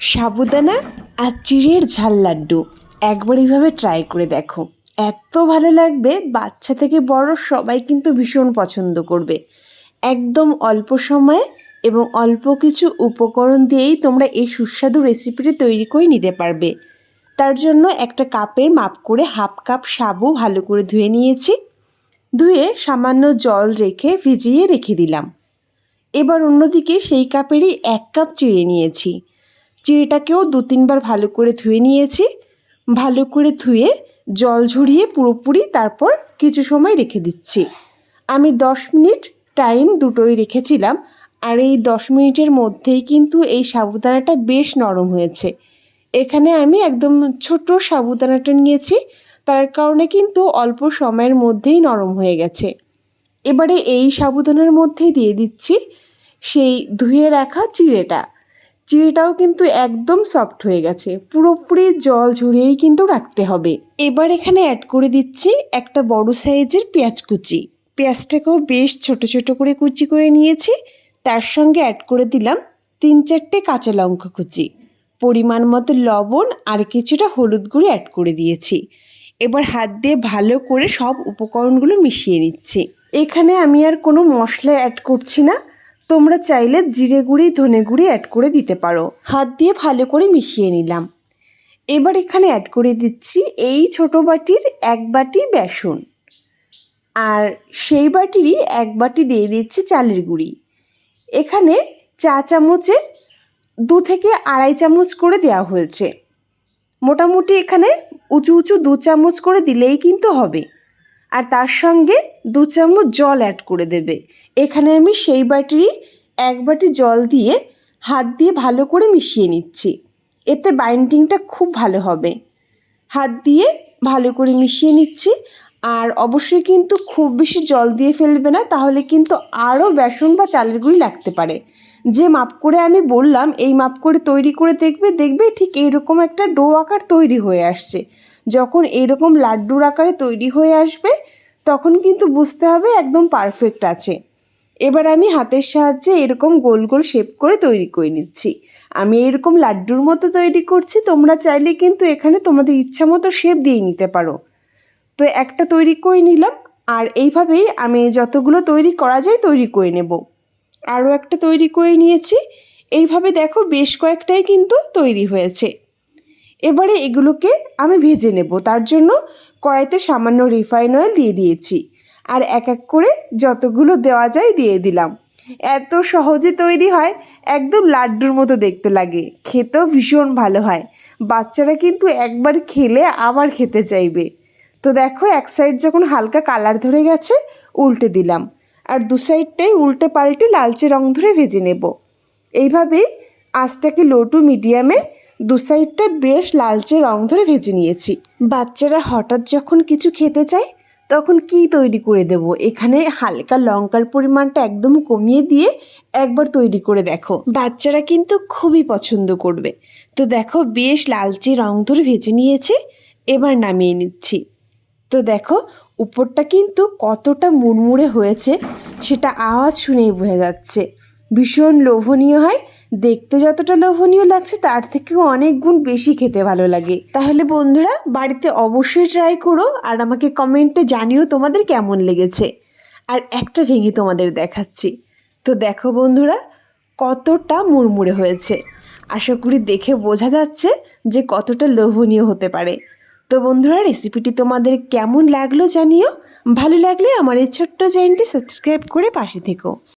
সাবুদানা আর চিড়ের ঝাল লাড্ডু। একবার এইভাবে ট্রাই করে দেখো। এত ভালো লাগবে, বাচ্চা থেকে বড় সবাই কিন্তু ভীষণ পছন্দ করবে। একদম অল্প সময়ে এবং অল্প কিছু উপকরণ দিয়েই তোমরা এই সুস্বাদু রেসিপিটি তৈরি করে নিতে পারবে। তার জন্য একটা কাপের মাপ করে হাফ কাপ সাবু ভালো করে ধুয়ে নিয়েছি। ধুয়ে সামান্য জল রেখে ভিজিয়ে রেখে দিলাম। এবার অন্যদিকে সেই কাপেরই এক কাপ চিড়ে নিয়েছি। চিড়েটাকেও দু তিনবার ভালো করে ধুয়ে নিয়েছি। ভালো করে ধুয়ে জল ঝরিয়ে পুরোপুরি তারপর কিছু সময় রেখে দিচ্ছি। আমি দশ মিনিট টাইম দুটোই রেখেছিলাম। আর এই দশ মিনিটের মধ্যেই কিন্তু এই সাবুদানাটা বেশ নরম হয়েছে। এখানে আমি একদম ছোট সাবুদানাটা নিয়েছি। তার কারণে কিন্তু অল্প সময়ের মধ্যেই নরম হয়ে গেছে। এবারে এই সাবুদানার মধ্যেই দিয়ে দিচ্ছি সেই ধুয়ে রাখা চিড়েটা। চিড়েটাও কিন্তু একদম সফট হয়ে গেছে। পুরোপুরি জল ঝরিয়েই কিন্তু রাখতে হবে। এবার এখানে অ্যাড করে দিচ্ছি একটা বড় সাইজের পেঁয়াজ কুচি। পেঁয়াজটাকেও বেশ ছোট ছোট করে কুচি করে নিয়েছি। তার সঙ্গে অ্যাড করে দিলাম তিন চারটে কাঁচা লঙ্কা কুচি। পরিমাণ মতো লবণ আর কিছুটা হলুদ গুঁড়ো অ্যাড করে দিয়েছি। এবার হাত দিয়ে ভালো করে সব উপকরণগুলো মিশিয়ে নিচ্ছি। এখানে আমি আর কোনো মশলা অ্যাড করছি না। তোমরা চাইলে জিরে গুঁড়ি, ধনে গুঁড়ি অ্যাড করে দিতে পারো। হাত দিয়ে ভালো করে মিশিয়ে নিলাম। এবার এখানে অ্যাড করে দিচ্ছি এই ছোট বাটির এক বাটি বেসন। আর সেই বাটিরই এক বাটি দিয়ে দিচ্ছি চালের গুঁড়ি। এখানে চা চামচের দু থেকে আড়াই চামচ করে দেওয়া হয়েছে। মোটামুটি এখানে উঁচু উঁচু দু চামচ করে দিলেই কিন্তু হবে। আর তার সঙ্গে দু চামচ জল অ্যাড করে দেবে। এখানে আমি সেই বাটিরই এক বাটি জল দিয়ে হাত দিয়ে ভালো করে মিশিয়ে নিচ্ছি। এতে বাইন্ডিংটা খুব ভালো হবে। হাত দিয়ে ভালো করে মিশিয়ে নিচ্ছি। আর অবশ্যই কিন্তু খুব বেশি জল দিয়ে ফেলবে না, তাহলে কিন্তু আরও বেসন বা চালের গুঁড়ি লাগতে পারে। যে মাপ করে আমি বললাম, এই মাপ করে তৈরি করে দেখবে দেখবে ঠিক এইরকম একটা ডো আকার তৈরি হয়ে আসছে। যখন এইরকম লাড্ডুর আকারে তৈরি হয়ে আসবে, তখন কিন্তু বুঝতে হবে একদম পারফেক্ট আছে। এবার আমি হাতের সাহায্যে এরকম গোল গোল শেপ করে তৈরি করে নিচ্ছি। আমি এরকম লাড্ডুর মতো তৈরি করছি, তোমরা চাইলে কিন্তু এখানে তোমাদের ইচ্ছা মতো শেপ দিয়ে নিতে পারো। তো একটা তৈরি করে নিলাম, আর এইভাবেই আমি যতগুলো তৈরি করা যায় তৈরি করে নেব। আরও একটা তৈরি করে নিয়েছি, এইভাবে দেখো বেশ কয়েকটাই কিন্তু তৈরি হয়েছে। এবারে এগুলোকে আমি ভেজে নেব, তার জন্য কড়াইতে সামান্য রিফাইন অয়েল দিয়ে দিয়েছি। আর এক এক করে যতগুলো দেওয়া যায় দিয়ে দিলাম। এত সহজে তৈরি হয়, একদম লাড্ডুর মতো দেখতে লাগে। খেতেও ভীষণ ভালো হয়। বাচ্চারা কিন্তু একবার খেলে আবার খেতে চাইবে। তো দেখো, এক সাইড যখন হালকা কালার ধরে গেছে, উল্টে দিলাম। আর দু সাইডটাই উল্টে পাল্টে লালচে রং ধরে ভেজে নেব। এইভাবেই আঁচটাকে লো টু মিডিয়ামে দু সাইডটা বেশ লালচে রং ধরে ভেজে নিয়েছি। বাচ্চারা হঠাৎ যখন কিছু খেতে চায় তখন কি তৈরি করে দেব? এখানে হালকা লঙ্কার পরিমাণটা একদম কমিয়ে দিয়ে একবার তৈরি করে দেখো। বাচ্চারা কিন্তু খুবই পছন্দ করবে। তো দেখো, বেশ লালচে রং ধরে ভেজে নিয়েছে, এবার নামিয়ে নিচ্ছি। তো দেখো, উপরটা কিন্তু কতটা মুড়মুড়ে হয়েছে, সেটা আওয়াজ শুনেই বোঝা যাচ্ছে। ভীষণ লোভনীয় হয় দেখতে যতটা লোভনীয় লাগছে, তার থেকেও অনেক গুণ বেশি খেতে ভালো লাগে। তাহলে বন্ধুরা, বাড়িতে অবশ্যই ট্রাই করো আর আমাকে কমেন্টে জানিও তোমাদের কেমন লেগেছে। আর একটা ভেঙে তোমাদের দেখাচ্ছি। তো দেখো বন্ধুরা, কতটা মুড়মুড়ে হয়েছে। আশা করি দেখে বোঝা যাচ্ছে যে কতটা লোভনীয় হতে পারে। তো বন্ধুরা রেসিপিটি তোমাদের কেমন লাগল জানিও। ভালো লাগলে আমার এই ছোট্ট চ্যানেলটি সাবস্ক্রাইব করে পাশে থেকো।